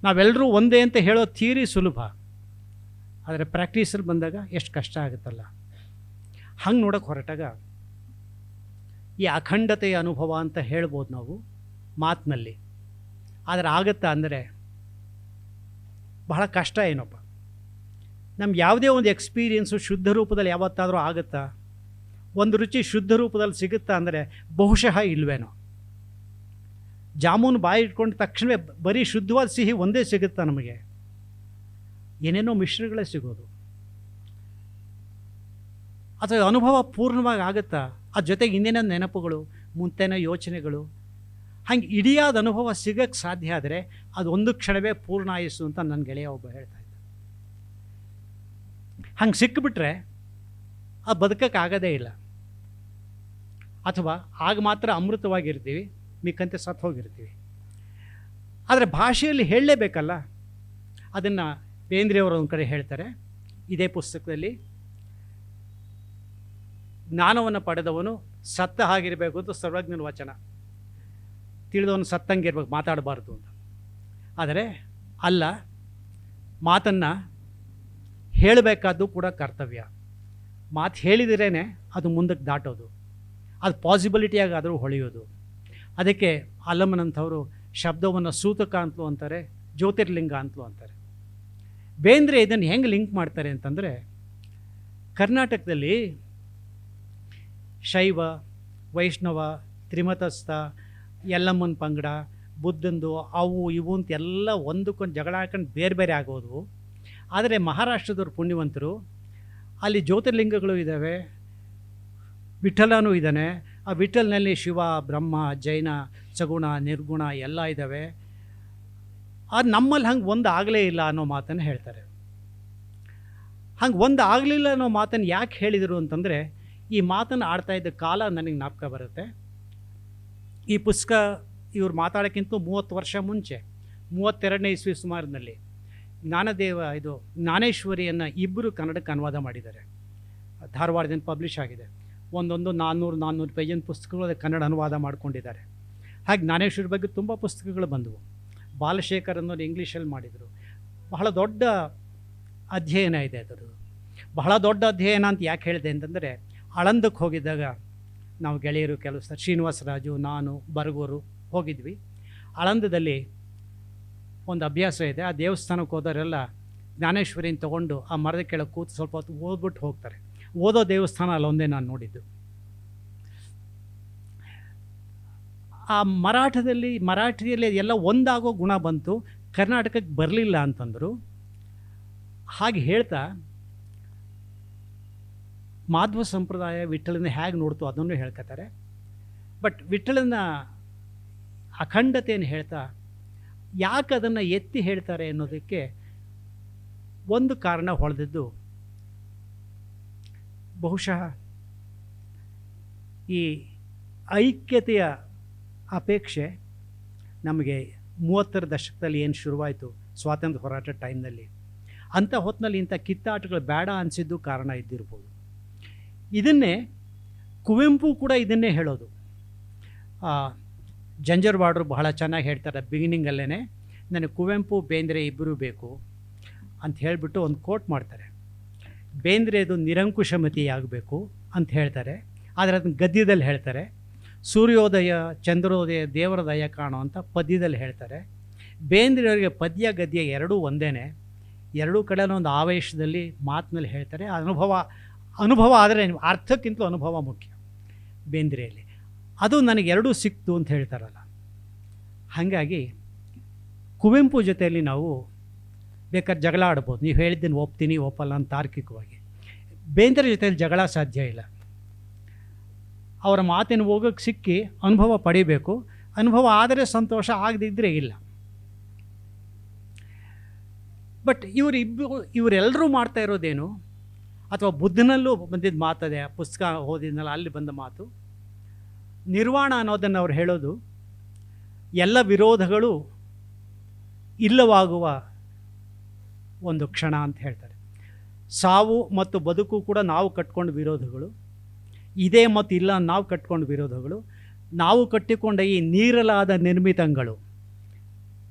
ನಾವೆಲ್ಲರೂ ಒಂದೇ ಅಂತ ಹೇಳೋ ಥಿಯರಿ ಸುಲಭ, ಆದರೆ ಪ್ರಾಕ್ಟೀಸಲ್ಲಿ ಬಂದಾಗ ಎಷ್ಟು ಕಷ್ಟ ಆಗುತ್ತಲ್ಲ. ಹಂಗೆ ನೋಡೋಕೆ ಹೊರಟಾಗ ಈ ಅಖಂಡತೆಯ ಅನುಭವ ಅಂತ ಹೇಳ್ಬೋದು ನಾವು ಮಾತಿನಲ್ಲಿ. ಆದರೆ ಆಗುತ್ತಾ ಅಂದರೆ ಬಹಳ ಕಷ್ಟ ಏನಪ್ಪ. ನಮ್ಗೆ ಯಾವುದೇ ಒಂದು ಎಕ್ಸ್ಪೀರಿಯೆನ್ಸು ಶುದ್ಧ ರೂಪದಲ್ಲಿ ಯಾವತ್ತಾದರೂ ಆಗುತ್ತಾ? ಒಂದು ರುಚಿ ಶುದ್ಧ ರೂಪದಲ್ಲಿ ಸಿಗುತ್ತಾ ಅಂದರೆ ಬಹುಶಃ ಇಲ್ವೇನೋ. ಜಾಮೂನು ಬಾಯಿ ಇಟ್ಕೊಂಡ ತಕ್ಷಣವೇ ಬರೀ ಶುದ್ಧವಾದ ಸಿಹಿ ಒಂದೇ ಸಿಗುತ್ತಾ ನಮಗೆ? ಏನೇನೋ ಮಿಶ್ರಗಳೇ ಸಿಗೋದು. ಅಥವಾ ಅನುಭವ ಪೂರ್ಣವಾಗಿ ಆಗುತ್ತಾ? ಅದ್ರ ಜೊತೆಗೆ ಇನ್ನೇನೋ ನೆನಪುಗಳು, ಮುಂತೆನೋ ಯೋಚನೆಗಳು? ಹಂಗೆ ಇಡಿಯಾದ ಅನುಭವ ಸಿಗಕ್ಕೆ ಸಾಧ್ಯ ಆದರೆ ಅದು ಒಂದು ಕ್ಷಣವೇ ಪೂರ್ಣ ಆಯಿಸು ಅಂತ ನನ್ನ ಗೆಳೆಯ ಒಬ್ಬ ಹೇಳ್ತಾ ಇದ್ದ. ಹಂಗೆ ಸಿಕ್ಕಿಬಿಟ್ರೆ ಅದು ಬದುಕೋಕ್ಕಾಗೋದೇ ಇಲ್ಲ. ಅಥವಾ ಆಗ ಮಾತ್ರ ಅಮೃತವಾಗಿರ್ತೀವಿ ಮಿಕ್ಕಂತೆ ಸತ್ತು ಹೋಗಿರ್ತೀವಿ. ಆದರೆ ಭಾಷೆಯಲ್ಲಿ ಹೇಳಲೇಬೇಕಲ್ಲ? ಅದನ್ನು ಬೇಂದ್ರೆಯವರು ಒಂದು ಕಡೆ ಹೇಳ್ತಾರೆ. ಇದೇ ಪುಸ್ತಕದಲ್ಲಿ, ಜ್ಞಾನವನ್ನು ಪಡೆದವನು ಸತ್ತ ಹಾಗಿರಬೇಕು ಅಂತ ಸರ್ವಜ್ಞನ ವಚನ. ತಿಳಿದವನು ಸತ್ತಂಗಿರ್ಬೇಕು, ಮಾತಾಡಬಾರ್ದು ಅಂತ. ಆದರೆ ಅಲ್ಲ, ಮಾತನ್ನು ಹೇಳಬೇಕಾದ್ದು ಕೂಡ ಕರ್ತವ್ಯ. ಮಾತು ಹೇಳಿದಿರೇ ಅದು ಮುಂದಕ್ಕೆ ದಾಟೋದು. ಅದು ಪಾಸಿಬಿಲಿಟಿಯಾಗಿ ಆದರೂ ಹೊಳೆಯೋದು. ಅದಕ್ಕೆ ಅಲ್ಲಮ್ಮನಂಥವರು ಶಬ್ದವನ್ನು ಸೂತಕ ಅಂತಲೂ ಅಂತಾರೆ, ಜ್ಯೋತಿರ್ಲಿಂಗ ಅಂತಲೂ ಅಂತಾರೆ. ಬೇಂದ್ರೆ ಇದನ್ನು ಹೆಂಗೆ ಲಿಂಕ್ ಮಾಡ್ತಾರೆ ಅಂತಂದರೆ, ಕರ್ನಾಟಕದಲ್ಲಿ ಶೈವ, ವೈಷ್ಣವ, ತ್ರಿಮತಸ್ಥ, ಯಲ್ಲಮ್ಮನ ಪಂಗಡ, ಬುದ್ಧಂದು, ಅವು, ಇವು ಅಂತ ಎಲ್ಲ ಒಂದಕ್ಕೊಂದು ಜಗಳ ಹಾಕೊಂಡು ಬೇರೆ ಬೇರೆ ಆಗೋದು. ಆದರೆ ಮಹಾರಾಷ್ಟ್ರದವ್ರು ಪುಣ್ಯವಂತರು, ಅಲ್ಲಿ ಜ್ಯೋತಿರ್ಲಿಂಗಗಳು ಇದ್ದಾವೆ ವಿಠಲನೂ ಇದ್ದಾನೆ. ಆ ವಿಠಲ್ನಲ್ಲಿ ಶಿವ, ಬ್ರಹ್ಮ, ಜೈನ, ಸಗುಣ, ನಿರ್ಗುಣ ಎಲ್ಲ ಇದ್ದಾವೆ. ಅದು ನಮ್ಮಲ್ಲಿ ಹಂಗೆ ಒಂದು ಆಗಲೇ ಇಲ್ಲ ಅನ್ನೋ ಮಾತನ್ನು ಹೇಳ್ತಾರೆ. ಹಂಗೆ ಒಂದು ಆಗಲಿಲ್ಲ ಅನ್ನೋ ಮಾತನ್ನು ಯಾಕೆ ಹೇಳಿದರು ಅಂತಂದರೆ, ಈ ಮಾತನ್ನು ಆಡ್ತಾ ಇದ್ದ ಕಾಲ ನನಗೆ ಜ್ಞಾಪಕ ಬರುತ್ತೆ. ಈ ಪುಸ್ತಕ ಇವ್ರು ಮಾತಾಡೋಕ್ಕಿಂತ ಮೂವತ್ತು ವರ್ಷ ಮುಂಚೆ, ಮೂವತ್ತೆರಡನೇ ಇಸ್ವಿ ಸುಮಾರಿನಲ್ಲಿ, ಜ್ಞಾನದೇವ ಇದು ಜ್ಞಾನೇಶ್ವರಿಯನ್ನು ಇಬ್ಬರು ಕನ್ನಡಕ್ಕೆ ಅನುವಾದ ಮಾಡಿದ್ದಾರೆ. ಧಾರವಾಡದಿಂದ ಪಬ್ಲಿಷ್ ಆಗಿದೆ. ಒಂದೊಂದು ನಾನ್ನೂರು ನಾನ್ನೂರು ಪೇಜಿನ ಪುಸ್ತಕಗಳು ಅದಕ್ಕೆ ಕನ್ನಡ ಅನುವಾದ ಮಾಡ್ಕೊಂಡಿದ್ದಾರೆ. ಹಾಗೆ ಜ್ಞಾನೇಶ್ವರ ಬಗ್ಗೆ ತುಂಬ ಪುಸ್ತಕಗಳು ಬಂದವು. ಬಾಲಶೇಖರ್ ಅನ್ನೋರು ಇಂಗ್ಲೀಷಲ್ಲಿ ಮಾಡಿದರು. ಬಹಳ ದೊಡ್ಡ ಅಧ್ಯಯನ ಇದೆ ಅದರದ್ದು. ಬಹಳ ದೊಡ್ಡ ಅಧ್ಯಯನ ಅಂತ ಯಾಕೆ ಹೇಳಿದೆ ಅಂತಂದರೆ, ಆಳಂದಕ್ಕೆ ಹೋಗಿದ್ದಾಗ ನಾವು ಗೆಳೆಯರು ಕೆಲವು ಸರ್ ಶ್ರೀನಿವಾಸರಾಜು ನಾನು, ಬರಗೂರು ಹೋಗಿದ್ವಿ. ಆಳಂದದಲ್ಲಿ ಒಂದು ಅಭ್ಯಾಸ ಇದೆ. ಆ ದೇವಸ್ಥಾನಕ್ಕೆ ಹೋದವರೆಲ್ಲ ಜ್ಞಾನೇಶ್ವರಿನ ತೊಗೊಂಡು ಆ ಮರದ ಕೆಳಗೆ ಕೂತು ಸ್ವಲ್ಪ ಹೊತ್ತು ಓದ್ಬಿಟ್ಟು ಹೋಗ್ತಾರೆ. ಓದೋ ದೇವಸ್ಥಾನ ಅಲ್ಲೊಂದೇ ನಾನು ನೋಡಿದ್ದು. ಆ ಮರಾಠದಲ್ಲಿ, ಮರಾಠಿಯಲ್ಲಿ ಎಲ್ಲ ಒಂದಾಗೋ ಗುಣ ಬಂತು, ಕರ್ನಾಟಕಕ್ಕೆ ಬರಲಿಲ್ಲ ಅಂತಂದರು. ಹಾಗೆ ಹೇಳ್ತಾ, ಮಾಧ್ವ ಸಂಪ್ರದಾಯ ವಿಠಲನ ಹೇಗೆ ನೋಡ್ತು ಅದನ್ನು ಹೇಳ್ಕೊತಾರೆ ಬಟ್ ವಿಠಲನ ಅಖಂಡತೆಯನ್ನು ಹೇಳ್ತಾ, ಯಾಕೆ ಅದನ್ನು ಎತ್ತಿ ಹೇಳ್ತಾರೆ ಅನ್ನೋದಕ್ಕೆ ಒಂದು ಕಾರಣ ಹೊಳೆದಿದ್ದು ಬಹುಶಃ ಈ ಐಕ್ಯತೆಯ ಅಪೇಕ್ಷೆ ನಮಗೆ ಮೂವತ್ತರ ದಶಕದಲ್ಲಿ ಏನು ಶುರುವಾಯಿತು? ಸ್ವಾತಂತ್ರ್ಯ ಹೋರಾಟ ಟೈಮ್ನಲ್ಲಿ. ಅಂಥ ಹೊತ್ತಿನಲ್ಲಿ ಇಂಥ ಕಿತ್ತಾಟಗಳು ಬೇಡ ಅನಿಸಿದ್ದು ಕಾರಣ ಇದ್ದಿರ್ಬೋದು. ಇದನ್ನೇ ಕುವೆಂಪು ಕೂಡ ಇದನ್ನೇ ಹೇಳೋದು. ಆ, ಜಂಜರ್ವಾಡ್ರು ಬಹಳ ಚೆನ್ನಾಗಿ ಹೇಳ್ತಾರೆ ಬಿಗಿನಿಂಗಲ್ಲೇ ನನಗೆ ಕುವೆಂಪು ಬೇಂದ್ರೆ ಇಬ್ಬರೂ ಬೇಕು ಅಂತ ಹೇಳಿಬಿಟ್ಟು ಒಂದು ಕೋಟ್ ಮಾಡ್ತಾರೆ. ಬೇಂದ್ರೆದು ನಿರಂಕುಶಮತಿಯಾಗಬೇಕು ಅಂತ ಹೇಳ್ತಾರೆ. ಆದರೆ ಅದನ್ನ ಗದ್ಯದಲ್ಲಿ ಹೇಳ್ತಾರೆ. ಸೂರ್ಯೋದಯ, ಚಂದ್ರೋದಯ ದೇವರ ದಯ ಕಾಣೋ ಅಂತ ಪದ್ಯದಲ್ಲಿ ಹೇಳ್ತಾರೆ. ಬೇಂದ್ರೆಯವರಿಗೆ ಪದ್ಯ, ಗದ್ಯ ಎರಡೂ ಒಂದೇ ಎರಡೂ ಕಡೆನೂ ಒಂದು ಆವೇಶದಲ್ಲಿ ಮಾತಿನಲ್ಲಿ ಹೇಳ್ತಾರೆ. ಅನುಭವ ಅನುಭವ ಆದರೆ ಅರ್ಥಕ್ಕಿಂತಲೂ ಅನುಭವ ಮುಖ್ಯ ಬೇಂದ್ರೆಯಲ್ಲಿ. ಅದು ನನಗೆ ಎರಡೂ ಸಿಕ್ತು ಅಂತ ಹೇಳ್ತಾರಲ್ಲ. ಹಾಗಾಗಿ ಕುವೆಂಪು ಜೊತೆಯಲ್ಲಿ ನಾವು ಬೇಕಾದ್ರೆ ಜಗಳ ಆಡ್ಬೋದು. ನೀವು ಹೇಳಿದ್ದನ್ನು ಒಪ್ತೀನಿ, ಒಪ್ಪಲ್ಲ ಅಂತ ತಾರ್ಕಿಕವಾಗಿ. ಬೇಂದ್ರ ಜೊತೆಯಲ್ಲಿ ಜಗಳ ಸಾಧ್ಯ ಇಲ್ಲ. ಅವರ ಮಾತಿನ ಹೋಗೋಕ್ಕೆ ಸಿಕ್ಕಿ ಅನುಭವ ಪಡಿಬೇಕು. ಅನುಭವ ಆದರೆ ಸಂತೋಷ ಆಗದಿದ್ದರೆ ಇಲ್ಲ. ಬಟ್ ಇವರಿಬ್ಬರು ಇವರೆಲ್ಲರೂ ಮಾಡ್ತಾ ಇರೋದೇನು? ಅಥವಾ ಬುದ್ಧನಲ್ಲೂ ಬಂದಿದ್ದ ಮಾತದೆ ಆ ಪುಸ್ತಕ ಓದಿದ್ನಲ್ಲ, ಅಲ್ಲಿ ಬಂದ ಮಾತು? ನಿರ್ವಾಣ ಅನ್ನೋದನ್ನು ಅವ್ರು ಹೇಳೋದು, ಎಲ್ಲ ವಿರೋಧಗಳು ಇಲ್ಲವಾಗುವ ಒಂದು ಕ್ಷಣ ಅಂತ ಹೇಳ್ತಾರೆ. ಸಾವು ಮತ್ತು ಬದುಕು ಕೂಡ ನಾವು ಕಟ್ಕೊಂಡು ವಿರೋಧಗಳು. ಇದೇ ಮತ್ತು ಇಲ್ಲ ನಾವು ಕಟ್ಕೊಂಡು ವಿರೋಧಗಳು. ನಾವು ಕಟ್ಟಿಕೊಂಡ ಈ ನೀರಲಾದ ನಿರ್ಮಿತಗಳು.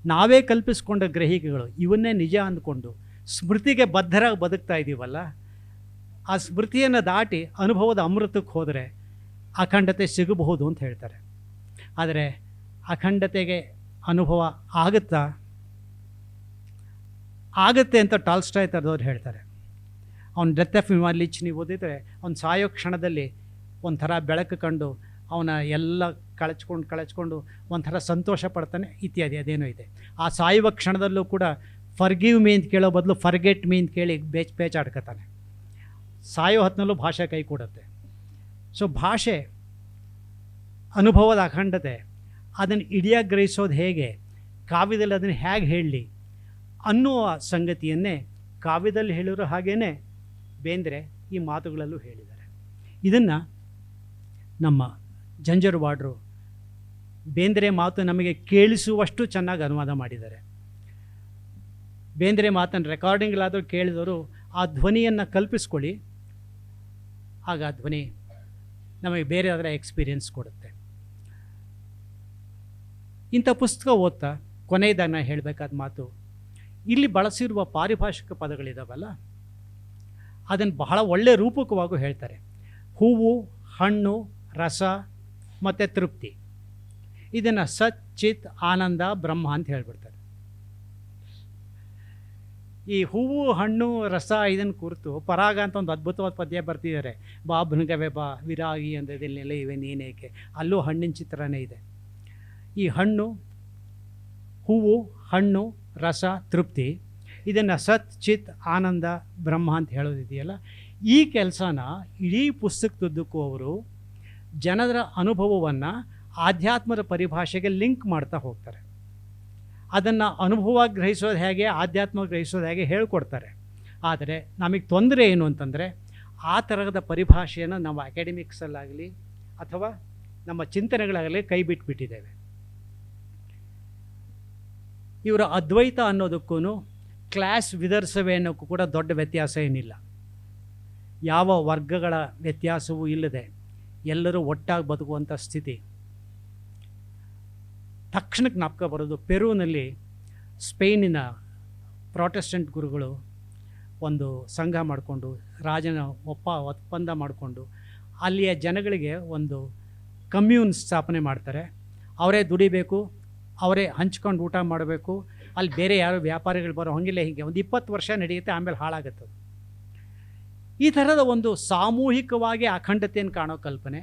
ನಾವೇ ಕಲ್ಪಿಸಿಕೊಂಡ ಗ್ರಹಿಕೆಗಳು, ಇವನ್ನೇ ನಿಜ ಅಂದ್ಕೊಂಡು ಸ್ಮೃತಿಗೆ ಬದ್ಧರಾಗಿ ಬದುಕ್ತಾ ಇದ್ದೀವಲ್ಲ ಆ ಸ್ಮೃತಿಯನ್ನು ದಾಟಿ ಅನುಭವದ ಅಮೃತಕ್ಕೆ ಹೋದರೆ ಅಖಂಡತೆ ಸಿಗಬಹುದು ಅಂತ ಹೇಳ್ತಾರೆ. ಆದರೆ ಅಖಂಡತೆಗೆ ಅನುಭವ ಆಗುತ್ತಾ? ಆಗುತ್ತೆ ಅಂತ ಟಾಲ್ಸ್ಟಾಯ್ ಥರದವ್ರು ಹೇಳ್ತಾರೆ. ಅವ್ನ ಡೆತ್ ಆಫ್ ಲಿಚ್ ನೀವು ಓದಿದರೆ ಅವ್ನು ಸಾಯೋ ಕ್ಷಣದಲ್ಲಿ ಒಂಥರ ಬೆಳಕು ಕಂಡು ಅವನ ಎಲ್ಲ ಕಳಚ್ಕೊಂಡು ಕಳಚ್ಕೊಂಡು ಒಂಥರ ಸಂತೋಷ ಪಡ್ತಾನೆ ಇತ್ಯಾದಿ ಅದೇನೋ ಇದೆ. ಆ ಸಾಯುವ ಕ್ಷಣದಲ್ಲೂ ಕೂಡ ಫರ್ಗಿವ್ ಮೀ ಅಂತ ಕೇಳೋ ಬದಲು ಫರ್ಗೆಟ್ ಮೀ ಅಂತ ಕೇಳಿ ಬೇಚ್ ಬೇಚಾಡ್ಕೋತಾನೆ. ಸಾಯೋ ಹೊತ್ತಿನಲ್ಲೂ ಭಾಷೆ ಕೈ ಕೊಡುತ್ತೆ. ಸೊ ಭಾಷೆ ಅನುಭವದ ಅಖಂಡತೆ, ಅದನ್ನು ಇಡಿಯಾಗಿ ಗ್ರಹಿಸೋದು ಹೇಗೆ, ಕಾವ್ಯದಲ್ಲಿ ಅದನ್ನು ಹೇಗೆ ಹೇಳಲಿ ಅನ್ನುವ ಸಂಗತಿಯನ್ನೇ ಕಾವ್ಯದಲ್ಲಿ ಹೇಳಿರೋ ಹಾಗೇ ಬೇಂದ್ರೆ ಈ ಮಾತುಗಳಲ್ಲೂ ಹೇಳಿದ್ದಾರೆ. ಇದನ್ನು ನಮ್ಮ ಜಂಜರವಾಡ್ರು ಬೇಂದ್ರೆ ಮಾತು ನಮಗೆ ಕೇಳಿಸುವಷ್ಟು ಚೆನ್ನಾಗಿ ಅನುವಾದ ಮಾಡಿದ್ದಾರೆ. ಬೇಂದ್ರೆ ಮಾತನ್ನು ರೆಕಾರ್ಡಿಂಗ್ಲಾದರೂ ಕೇಳಿದವರು ಆ ಧ್ವನಿಯನ್ನು ಕಲ್ಪಿಸ್ಕೊಳ್ಳಿ. ಆಗ ಆ ಧ್ವನಿ ನಮಗೆ ಬೇರೆ ಅದರ ಎಕ್ಸ್ಪೀರಿಯನ್ಸ್ ಕೊಡುತ್ತೆ. ಇಂಥ ಪುಸ್ತಕ ಓದ್ತಾ ಕೊನೆಯದಾಗ ನಾನು ಹೇಳಬೇಕಾದ ಮಾತು ಇಲ್ಲಿ ಬಳಸಿರುವ ಪಾರಿಭಾಷಿಕ ಪದಗಳಿದಾವಲ್ಲ? ಅದನ್ನು ಬಹಳ ಒಳ್ಳೆಯ ರೂಪಕವಾಗೂ ಹೇಳ್ತಾರೆ. ಹೂವು, ಹಣ್ಣು, ರಸ, ಮತ್ತು ತೃಪ್ತಿ. ಇದನ್ನು ಸತ್, ಚಿತ್, ಆನಂದ, ಬ್ರಹ್ಮ ಅಂತ ಹೇಳ್ಬಿಡ್ತಾರೆ. ಈ ಹೂವು, ಹಣ್ಣು, ರಸ ಇದನ್ನು ಕುರಿತು ಪರಾಗ ಅಂತ ಒಂದು ಅದ್ಭುತವಾದ ಪದ್ಯ ಬರ್ತಿದ್ದಾರೆ ಬಾ ಭೃಂಗವೆ ಬಾ, ವಿರಾಗಿ ಅಂದದಿಲ್ಲೆಲ್ಲ ಇವೆ ನೀನೇಕೆ? ಅಲ್ಲೂ ಹಣ್ಣಿನ ಚಿತ್ರನೇ ಇದೆ. ಈ ಹಣ್ಣು, ಹೂವು, ಹಣ್ಣು ರಸ, ತೃಪ್ತಿ. ಇದನ್ನು ಸತ್, ಚಿತ್, ಆನಂದ, ಬ್ರಹ್ಮ ಅಂತ ಹೇಳೋದಿದೆಯಲ್ಲ, ಈ ಕೆಲಸನ ಇಡೀ ಪುಸ್ತಕದುದ್ದಕ್ಕೂ ಅವರು ಜನರ ಅನುಭವವನ್ನು ಆಧ್ಯಾತ್ಮದ ಪರಿಭಾಷೆಗೆ ಲಿಂಕ್ ಮಾಡ್ತಾ ಹೋಗ್ತಾರೆ. ಅದನ್ನು ಅನುಭವ ಗ್ರಹಿಸೋದು ಹೇಗೆ ಆಧ್ಯಾತ್ಮ ಗ್ರಹಿಸೋದು ಹೇಗೆ ಹೇಳ್ಕೊಡ್ತಾರೆ. ಆದರೆ ನಮಗೆ ತೊಂದರೆ ಏನು ಅಂತಂದರೆ, ಆ ಥರದ ಪರಿಭಾಷೆಯನ್ನು ನಾವು ಅಕಾಡೆಮಿಕ್ಸಲ್ಲಾಗಲಿ ಅಥವಾ ನಮ್ಮ ಚಿಂತನೆಗಳಾಗಲಿ ಕೈ ಬಿಟ್ಬಿಟ್ಟಿದ್ದೇವೆ. ಇವರ ಅದ್ವೈತ ಅನ್ನೋದಕ್ಕೂ ಕ್ಲಾಸ್ ವಿದರ್ಸವೆ ಅನ್ನೋಕ್ಕೂ ಕೂಡ ದೊಡ್ಡ ವ್ಯತ್ಯಾಸ ಏನಿಲ್ಲ. ಯಾವ ವರ್ಗಗಳ ವ್ಯತ್ಯಾಸವೂ ಇಲ್ಲದೆ ಎಲ್ಲರೂ ಒಟ್ಟಾಗಿ ಬದುಕುವಂಥ ಸ್ಥಿತಿ. ತಕ್ಷಣಕ್ಕೆ ನಾಪ್ಕ ಬರೋದು ಪೆರೂನಲ್ಲಿ ಸ್ಪೇನಿನ ಪ್ರೊಟೆಸ್ಟೆಂಟ್ ಗುರುಗಳು ಒಂದು ಸಂಘ ಮಾಡಿಕೊಂಡು, ರಾಜನ ಒಪ್ಪ ಒಪ್ಪಂದ ಮಾಡಿಕೊಂಡು, ಅಲ್ಲಿಯ ಜನಗಳಿಗೆ ಒಂದು ಕಮ್ಯೂನ್ ಸ್ಥಾಪನೆ ಮಾಡ್ತಾರೆ. ಅವರೇ ದುಡಿಬೇಕು ಅವರೇ ಹಂಚ್ಕೊಂಡು ಊಟ ಮಾಡಬೇಕು. ಅಲ್ಲಿ ಬೇರೆ ಯಾರು ವ್ಯಾಪಾರಿಗಳು ಬರೋ ಹಂಗಿಲ್ಲ ಹೀಗೆ. ಒಂದು ಇಪ್ಪತ್ತು ವರ್ಷ ನಡೆಯುತ್ತೆ, ಆಮೇಲೆ ಹಾಳಾಗುತ್ತೆ. ಈ ಥರದ ಒಂದು ಸಾಮೂಹಿಕವಾಗಿ ಅಖಂಡತೆಯನ್ನು ಕಾಣೋ ಕಲ್ಪನೆ,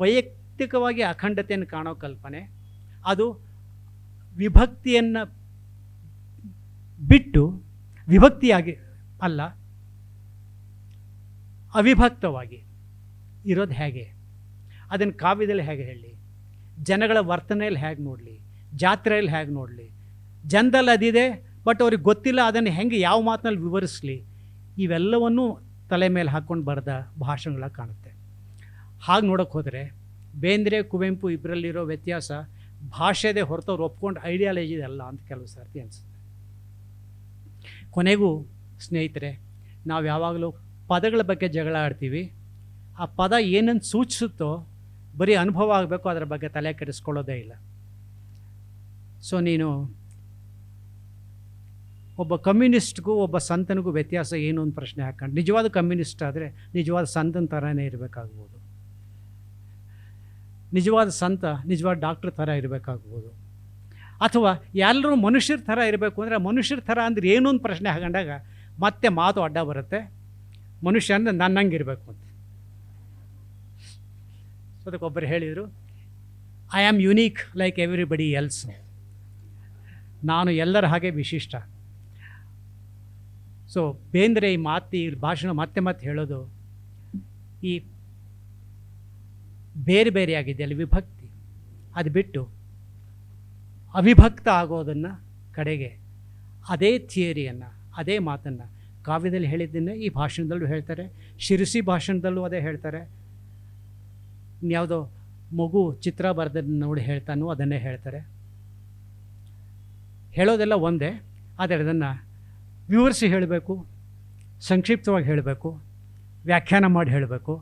ವೈಯಕ್ತಿಕವಾಗಿ ಅಖಂಡತೆಯನ್ನು ಕಾಣೋ ಕಲ್ಪನೆ, ಅದು ವಿಭಕ್ತಿಯನ್ನು ಬಿಟ್ಟು ವಿಭಕ್ತಿಯಾಗಿ ಅಲ್ಲ, ಅವಿಭಕ್ತವಾಗಿ ಇರೋದು ಹೇಗೆ? ಅದನ್ನು ಕಾವ್ಯದಲ್ಲಿ ಹೇಗೆ ಹೇಳಲಿ ಜನಗಳ ವರ್ತನೆಯಲ್ಲಿ ಹೇಗೆ ನೋಡಲಿ? ಜಾತ್ರೆಯಲ್ಲಿ ಹೇಗೆ ನೋಡಲಿ? ಜನದಲ್ಲಿ ಅದಿದೆ ಬಟ್ ಅವ್ರಿಗೆ ಗೊತ್ತಿಲ್ಲ ಅದನ್ನು ಹೆಂಗೆ ಯಾವ ಮಾತಿನಲ್ಲಿ ವಿವರಿಸಲಿ? ಇವೆಲ್ಲವನ್ನೂ ತಲೆ ಮೇಲೆ ಹಾಕ್ಕೊಂಡು ಬರೆದ ಭಾಷಣಗಳಾಗಿ ಕಾಣುತ್ತೆ. ಹಾಗೆ ನೋಡೋಕೆ ಹೋದರೆ, ಬೇಂದ್ರೆ, ಕುವೆಂಪು ಇಬ್ಬರಲ್ಲಿರೋ ವ್ಯತ್ಯಾಸ ಭಾಷೆದೇ ಹೊರತವ್ರು ಒಪ್ಕೊಂಡು ಐಡಿಯಾಲಜಿ ಅಲ್ಲ ಅಂತ ಕೆಲವು ಸರ್ತಿ ಅನಿಸುತ್ತೆ. ಕೊನೆಗೂ, ಸ್ನೇಹಿತರೆ, ನಾವು ಯಾವಾಗಲೂ ಪದಗಳ ಬಗ್ಗೆ ಜಗಳ ಆಡ್ತೀವಿ. ಆ ಪದ ಏನನ್ನು ಸೂಚಿಸುತ್ತೋ ಬರೀ ಅನುಭವ ಆಗಬೇಕು, ಅದರ ಬಗ್ಗೆ ತಲೆ ಕೆಡಿಸ್ಕೊಳ್ಳೋದೇ ಇಲ್ಲ. ಸೊ ನೀನು ಒಬ್ಬ ಕಮ್ಯುನಿಸ್ಟ್ಗೂ, ಒಬ್ಬ ಸಂತನಿಗೂ ವ್ಯತ್ಯಾಸ ಏನು ಅಂತ ಪ್ರಶ್ನೆ ಹಾಕೊಂಡು ನಿಜವಾದ ಕಮ್ಯುನಿಸ್ಟ್ ಆದರೆ ನಿಜವಾದ ಸಂತನ ಥರನೇ ಇರಬೇಕಾಗ್ಬೋದು. ನಿಜವಾದ ಸಂತ, ನಿಜವಾದ ಡಾಕ್ಟ್ರ್ ಥರ ಇರಬೇಕಾಗ್ಬೋದು. ಅಥವಾ ಎಲ್ಲರೂ ಮನುಷ್ಯರ ಥರ ಇರಬೇಕು ಅಂದರೆ, ಮನುಷ್ಯರ ಥರ ಅಂದ್ರೆ ಏನು ಅಂತ ಪ್ರಶ್ನೆ ಹಾಕೊಂಡಾಗ ಮತ್ತೆ ಮಾತು ಅಡ್ಡ ಬರುತ್ತೆ. ಮನುಷ್ಯ ಅಂದರೆ ನನ್ನಂಗೆ ಇರಬೇಕು ಅಂತ. ಅದಕ್ಕೊಬ್ಬರು ಹೇಳಿದರು I am unique like everybody else ನಾನು ಎಲ್ಲರ ಹಾಗೆ ವಿಶಿಷ್ಟ. ಸೊ ಬೇಂದ್ರೆ ಈ ಮಾತು, ಈ ಭಾಷಣ ಮತ್ತೆ ಮತ್ತೆ ಹೇಳೋದು ಈ ಬೇರೆ ಬೇರೆಯಾಗಿದೆ ಅಲ್ಲಿ ವಿಭಕ್ತಿ. ಅದು ಬಿಟ್ಟು ಅವಿಭಕ್ತ ಆಗೋದನ್ನು ಕಡೆಗೆ ಅದೇ ಥಿಯರಿಯನ್ನು, ಅದೇ ಮಾತನ್ನು ಕಾವ್ಯದಲ್ಲಿ ಹೇಳಿದ್ದನ್ನೇ ಈ ಭಾಷಣದಲ್ಲೂ ಹೇಳ್ತಾರೆ, ಶಿರಸಿ ಭಾಷಣದಲ್ಲೂ ಅದೇ ಹೇಳ್ತಾರೆ. ಇನ್ಯಾವುದೋ ಮಗು ಚಿತ್ರ ಬರೆದನ್ನು ನೋಡಿ ಹೇಳ್ತಾನೋ ಅದನ್ನೇ ಹೇಳ್ತಾರೆ. ಹೇಳೋದೆಲ್ಲ ಒಂದೇ, ಆದರೆ ಅದನ್ನು ವಿವರಿಸಿ ಹೇಳಬೇಕು, ಸಂಕ್ಷಿಪ್ತವಾಗಿ ಹೇಳಬೇಕು, ವ್ಯಾಖ್ಯಾನ ಮಾಡಿ ಹೇಳಬೇಕು.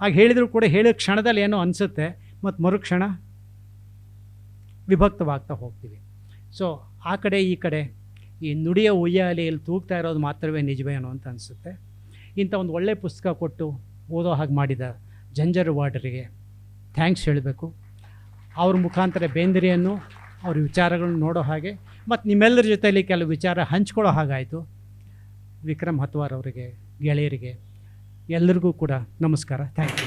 ಹಾಗೆ ಹೇಳಿದರೂ ಕೂಡ ಹೇಳೋ ಕ್ಷಣದಲ್ಲಿ ಏನೋ ಅನಿಸುತ್ತೆ ಮತ್ತು ಮರುಕ್ಷಣ ವಿಭಕ್ತವಾಗ್ತಾ ಹೋಗ್ತೀವಿ. ಸೊ ಆ ಕಡೆ ಈ ಕಡೆ ಈ ನುಡಿಯ ಉಯ್ಯಾಲೆಯಲ್ಲಿ ತೂಗ್ತಾ ಇರೋದು ಮಾತ್ರವೇ ನಿಜವೇನೋ ಅಂತ ಅನಿಸುತ್ತೆ. ಇಂಥ ಒಂದು ಒಳ್ಳೆಯ ಪುಸ್ತಕ ಕೊಟ್ಟು ಓದೋ ಹಾಗೆ ಮಾಡಿದ ಜಂಜರ್ ವಾರ್ಡರಿಗೆ ಥ್ಯಾಂಕ್ಸ್ ಹೇಳಬೇಕು. ಅವ್ರ ಮುಖಾಂತರ ಬೇಂದ್ರಿಯನ್ನು, ಅವ್ರ ವಿಚಾರಗಳನ್ನು ನೋಡೋ ಹಾಗೆ ಮತ್ತು ನಿಮ್ಮೆಲ್ಲರ ಜೊತೆಯಲ್ಲಿ ಕೆಲವು ವಿಚಾರ ಹಂಚ್ಕೊಳ್ಳೋ ಹಾಗಾಯಿತು. ವಿಕ್ರಮ್ ಹತ್ವಾರ್ ಅವರಿಗೆ, ಗೆಳೆಯರಿಗೆ ಎಲ್ಲರಿಗೂ ಕೂಡ ನಮಸ್ಕಾರ. Thank you.